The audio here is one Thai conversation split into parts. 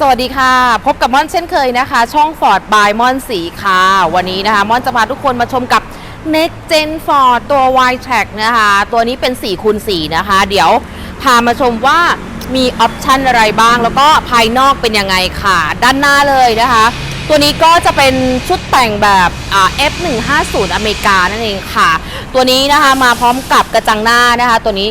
สวัสดีค่ะ พบกับม่อนเช่นเคยนะคะ ช่อง Ford by ม่อนสีค่ะ วันนี้นะคะ ม่อนจะพาทุกคนมาชมกับ Next Gen Ford ตัว y t r a c นะคะ ตัวนี้เป็น4คูณ4นะคะ เดี๋ยวพามาชมว่ามีออปชันอะไรบ้าง แล้วก็ภายนอกเป็นยังไงค่ะ ด้านหน้าเลยนะคะ ตัวนี้ก็จะเป็นชุดแต่งแบบอ่า F150 อเมริกานั่นเองค่ะ ตัวนี้นะคะมาพร้อมกับกระจังหน้านะคะ ตัวนี้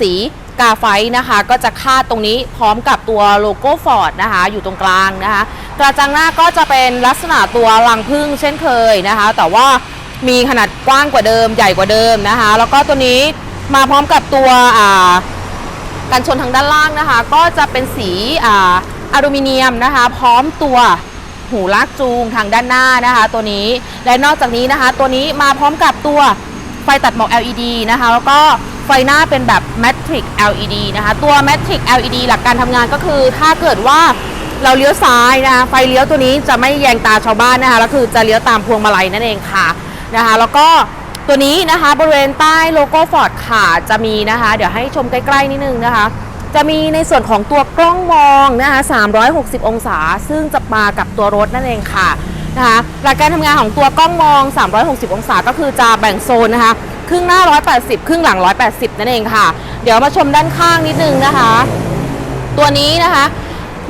สี กาไฟนะคะก็จะคาดตรงนี้พร้อมกับตัวโลโก้ฟอร์ดนะคะอยู่ตรงกลางนะคะ กระจังหน้าก็จะเป็นลักษณะตัวรังพึ่งเช่นเคยนะคะ แต่ว่ามีขนาดกว้างกว่าเดิมใหญ่กว่าเดิมนะคะ แล้วก็ตัวนี้มาพร้อมกับตัวอ่ากันชนทางด้านล่างนะคะ ก็จะเป็นสีออลูมิเนียมนะคะ พร้อมตัวหูลากจูงทางด้านหน้านะคะ ตัวนี้และนอกจากนี้นะคะ ตัวนี้มาพร้อมกับตัวไฟตัดหมอก LED นะคะ แล้วก็ ไฟหน้าเป็นแบบ Matrix LED นะคะ ตัว Matrix LED หลักการทำงานก็คือ ถ้าเกิดว่าเราเลี้ยวซ้ายนะคะไฟเลี้ยวตัวนี้จะไม่แยงตาชาวบ้านนะคะแล้วคือจะเลี้ยวตามพวงมาลัยนั่นเองค่ะนะคะ แล้วก็ตัวนี้นะคะบริเวณใต้โลโก้ฟอร์ดค่ะจะมีนะคะ เดี๋ยวให้ชมใกล้ๆนิดนึงนะคะ จะมีในส่วนของตัวกล้องมองนะคะ 360 องศา ซึ่งจะมากับตัวรถนั่นเองค่ะนะคะหลักการทำงานของตัวกล้องมอง 360 องศาก็คือจะแบ่งโซนนะคะ ครึ่งหน้า 180 ครึ่งหลัง 180 นั่นเองค่ะ เดี๋ยวมาชมด้านข้างนิดนึงนะคะ ตัวนี้นะคะ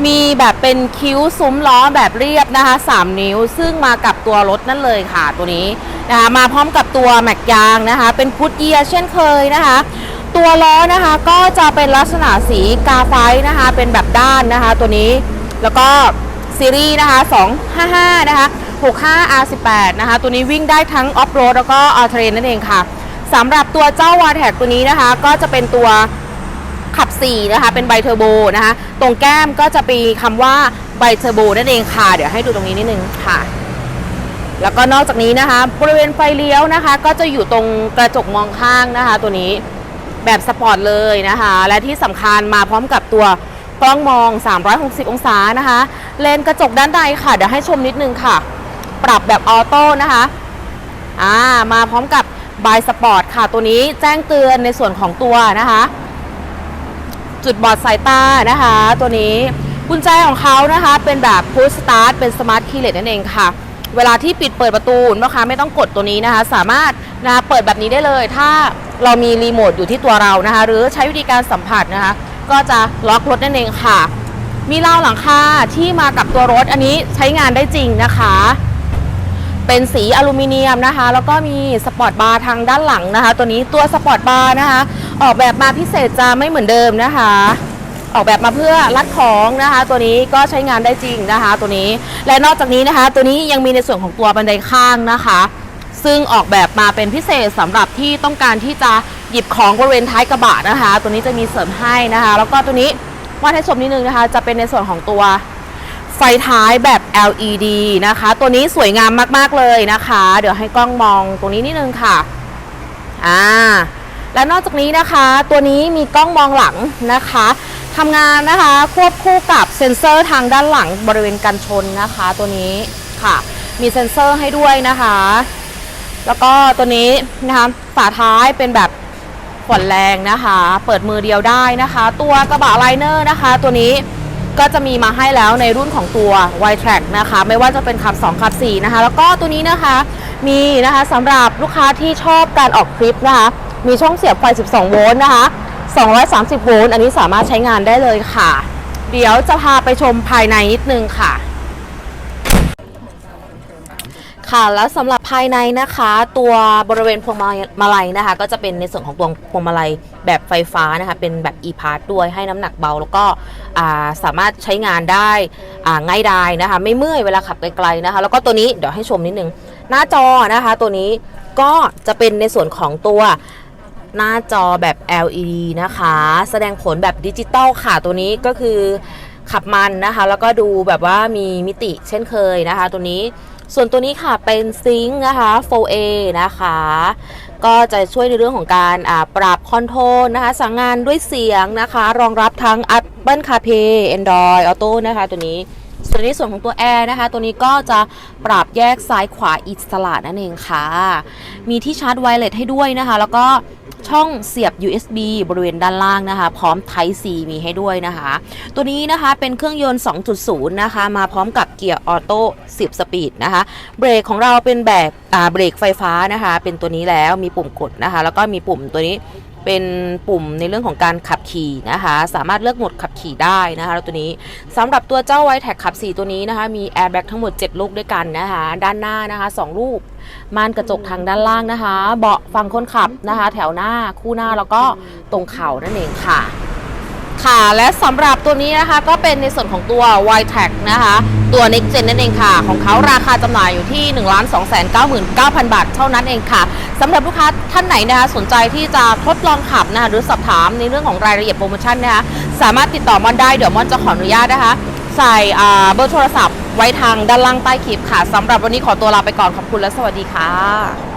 มีแบบเป็นคิ้วซุ้มล้อแบบเรียบนะคะ 3 นิ้วซึ่งมากับตัวรถนั่นเลยค่ะตัวนี้นะคะมาพร้อมกับตัวแม็กยางนะคะ เป็นพุทเยียร์เช่นเคยนะคะ ตัวล้อนะคะก็จะเป็นลักษณะสีกาไฟนะคะ เป็นแบบด้านนะคะ ตัวนี้แล้วก็ซีรีส์นะคะ255นะคะ65 R18 นะคะ ตัวนี้วิ่งได้ทั้งออฟโรดแล้วก็อ l เทรนนั่นเองค่ะ สำหรับตัวเจ้าวาแท็กตัวนี้นะคะ ก็จะเป็นตัวขับ4นะคะ เป็นไบเทอร์โบนะคะ ตรงแก้มก็จะมีคำว่าไบเทอร์โบนั่นเองค่ะ เดี๋ยวให้ดูตรงนี้นิดนึงค่ะ แล้วก็นอกจากนี้นะคะ บริเวณไฟเลี้ยวนะคะ ก็จะอยู่ตรงกระจกมองข้างนะคะ ตัวนี้แบบสปอร์ตเลยนะคะ และที่สำคัญมาพร้อมกับตัวกล้องมอง 360 องศานะคะ เลนกระจกด้านในค่ะ เดี๋ยวให้ชมนิดนึงค่ะ ปรับแบบออโต้นะคะ อ่า มาพร้อมกับ บายสปอร์ตค่ะ ตัวนี้แจ้งเตือนในส่วนของตัวนะคะ จุดบอดสายตานะคะ ตัวนี้กุญแจของเขานะคะ เป็นแบบ push start เป็น smart keyless นั่นเองค่ะ เวลาที่ปิดเปิดประตูลูกค้าไม่ต้องกดตัวนี้นะคะ สามารถนะคะเปิดแบบนี้ได้เลย ถ้าเรามีรีโมทอยู่ที่ตัวเรานะคะ หรือใช้วิธีการสัมผัสนะคะ ก็จะล็อกรถนั่นเองค่ะ มีราวหลังคาที่มากับตัวรถอันนี้ใช้งานได้จริงนะคะ เป็นสีอลูมิเนียมนะคะ แล้วก็มีสปอร์ตบาร์ทางด้านหลังนะคะ ตัวนี้ตัวสปอร์ตบาร์นะคะ ออกแบบมาพิเศษจะไม่เหมือนเดิมนะคะ ออกแบบมาเพื่อรัดของนะคะ ตัวนี้ก็ใช้งานได้จริงนะคะ ตัวนี้และนอกจากนี้นะคะ ตัวนี้ยังมีในส่วนของตัวบันไดข้างนะคะ ซึ่งออกแบบมาเป็นพิเศษสำหรับที่ต้องการที่จะหยิบของบริเวณท้ายกระบะนะคะ ตัวนี้จะมีเสริมให้นะคะ แล้วก็ตัวนี้ว่าให้ชมนิดนึงนะคะ จะเป็นในส่วนของตัว ไฟท้ายแบบ LED นะคะ ตัวนี้สวยงามมาก ๆ เลยนะคะ เดี๋ยวให้กล้องมองตรงนี้นิดนึงค่ะอ่าและนอกจากนี้นะคะ ตัวนี้มีกล้องมองหลังนะคะทำงานนะคะควบคู่กับเซ็นเซอร์ทางด้านหลังบริเวณกันชนนะคะ ตัวนี้ค่ะ มีเซ็นเซอร์ให้ด้วยนะคะ แล้วก็ตัวนี้นะคะฝาท้ายเป็นแบบผ่อนแรงนะคะ เปิดมือเดียวได้นะคะ ตัวกระบะไลเนอร์นะคะ ตัวนี้ ก็จะมีมาให้แล้วในรุ่นของตัว y t r a c นะคะ ไม่ว่าจะเป็นขับ 2 ขับ 4 นะคะ แล้วก็ตัวนี้นะคะมีนะคะสำหรับลูกค้าที่ชอบการออกคลิปนะคะ มีช่องเสียบไฟ 12 โวลต์นะคะ 230 โวลต์อันนี้สามารถใช้งานได้เลยค่ะ เดี๋ยวจะพาไปชมภายในนิดนึงค่ะ ค่ะ แล้วสำหรับภายในนะคะ ตัวบริเวณพวงมาลัยนะคะ ก็จะเป็นในส่วนของตัวพวงมาลัยแบบไฟฟ้านะคะ เป็นแบบ e-part ด้วยให้น้ำหนักเบา แล้วก็สามารถใช้งานได้ง่ายดายนะคะ ไม่เมื่อยเวลาขับไกลๆนะคะ แล้วก็ตัวนี้เดี๋ยวให้ชมนิดนึง หน้าจอนะคะ ตัวนี้ก็จะเป็นในส่วนของตัวหน้าจอแบบ LED นะคะ แสดงผลแบบดิจิตอลค่ะตัวนี้ก็คือขับมันนะคะ แล้วก็ดูแบบว่ามีมิติเช่นเคยนะคะ ตัวนี้ ส่วนตัวนี้ค่ะเป็นซิงค์นะคะ 4A นะคะ ก็จะช่วยในเรื่องของการอ่าปรับคอนโทรลนะคะ สั่งงานด้วยเสียงนะคะ รองรับทั้ง Apple CarPlay Android Auto นะคะ ตัวนี้ส่วนในส่วนของตัวแอร์นะคะ ตัวนี้ก็จะปรับแยกซ้ายขวาอิสระนั่นเองค่ะ มีที่ชาร์จไวเลสให้ด้วยนะคะ แล้วก็ ช่องเสียบ USB บริเวณด้านล่างนะคะ พร้อม Type C มีให้ด้วยนะคะ ตัวนี้นะคะเป็นเครื่องยนต์ 2.0 นะคะ มาพร้อมกับเกียร์ออโต้ 10 สปีดนะคะ เบรกของเราเป็นแบบเบรกไฟฟ้านะคะ เป็นตัวนี้แล้วมีปุ่มกดนะคะ แล้วก็มีปุ่มตัวนี้เป็นปุ่มในเรื่องของการขับขี่นะคะ สามารถเลือกโหมดขับขี่ได้นะคะแล้วตัวนี้สำหรับตัวเจ้าไวแท็กขับ 4 ตัวนี้นะคะ มีแอร์แบ็กทั้งหมด 7 ลูกด้วยกันนะคะ ด้านหน้านะคะ 2 ลูก ม่านกระจกทางด้านล่างนะคะ เบาะฝั่งคนขับนะคะ แถวหน้าคู่หน้าแล้วก็ตรงเข่านั่นเองค่ะ ค่ะและสำหรับตัวนี้นะคะก็เป็นในส่วนของตัว y t a c นะคะ ตัว Next Gen นั่นเองค่ะ ของเขาราคาจำหน่ายอยู่ที่ 1 2 9 9 0 0 0 บาท เท่านั้นเองค่ะสำหรับลูกค้าท่านไหนนะคะสนใจที่จะทดลองขับนะคะหรือสอบถามในเรื่องของรายละเอียดโปรโมชั่นนะคะสามารถติดต่อมอนได้เดี๋ยวมอนจะขออนุญาตนะคะ ใส่เบอร์โทรศัพท์ ไว้ทางด้านล่างใต้คลิปค่ะสำหรับวันนี้ขอตัวลาไปก่อนขอบคุณและสวัสดีค่ะ